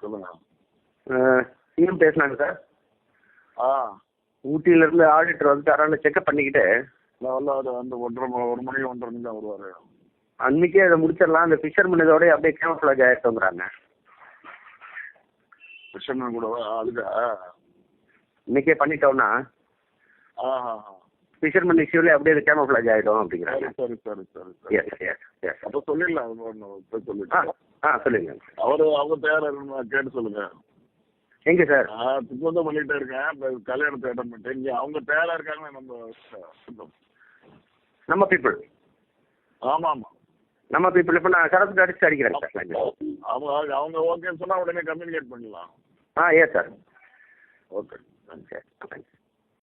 சொல்லுங்க. சிஎம் பேசினாங்க சார். ஆ. ஊட்டியில இருந்து ஆடிட்டர் வந்து தரான்னு செக்அப் பண்ணிக்கிட்டு நான் வந்து அவர் வந்து ஒன்றரை ஒரு மணி ஒன்றரை மணி தான் வருவாரு. அன்னைக்கே அதை முடிச்சிடலாம். அந்த ஃபிஷர்மேன் இதோட அப்படியே கேமஃபிளாஜ் ஆகிட்டோங்கிறாங்க கிருஷ்ணன் கூட அதுக்கு இன்னைக்கே பண்ணிட்டோம்னா? ஆஹா ஃபிஷர்மேன் இஷ்யூல அப்படியே அது கேமஃபிளாஜ் ஆகிடும் அப்படிங்கிறாங்க. சரி சரி சரி எஸ் எஸ் எஸ் அப்போ சொல்லிடலாம் ஒண்ணு போய் ஆ சொல்லுங்க. அவரு அவங்க தயாரா இருக்கணும் கேட்டு சொல்லுங்க. எங்க சார்? திட்டம் பண்ணிட்டே இருக்கேன் இப்ப கல்யாணத்தை அட்டன் பண்ணிட்டேன். இங்க அவங்க தயாரா இருக்காங்க நம்ம நம்ம பீப்புள் ஆமா ஆமா. நம்ம பீப்புள் இப்போ நான் சரத்து அடிச்சு அடிக்கிறேன் சார். அவங்க அவங்க ஓகேன்னு சொன்னா உடனே கம்யூனிகேட் பண்ணலாம் ஆ எஸ் சார் ஓகே சரி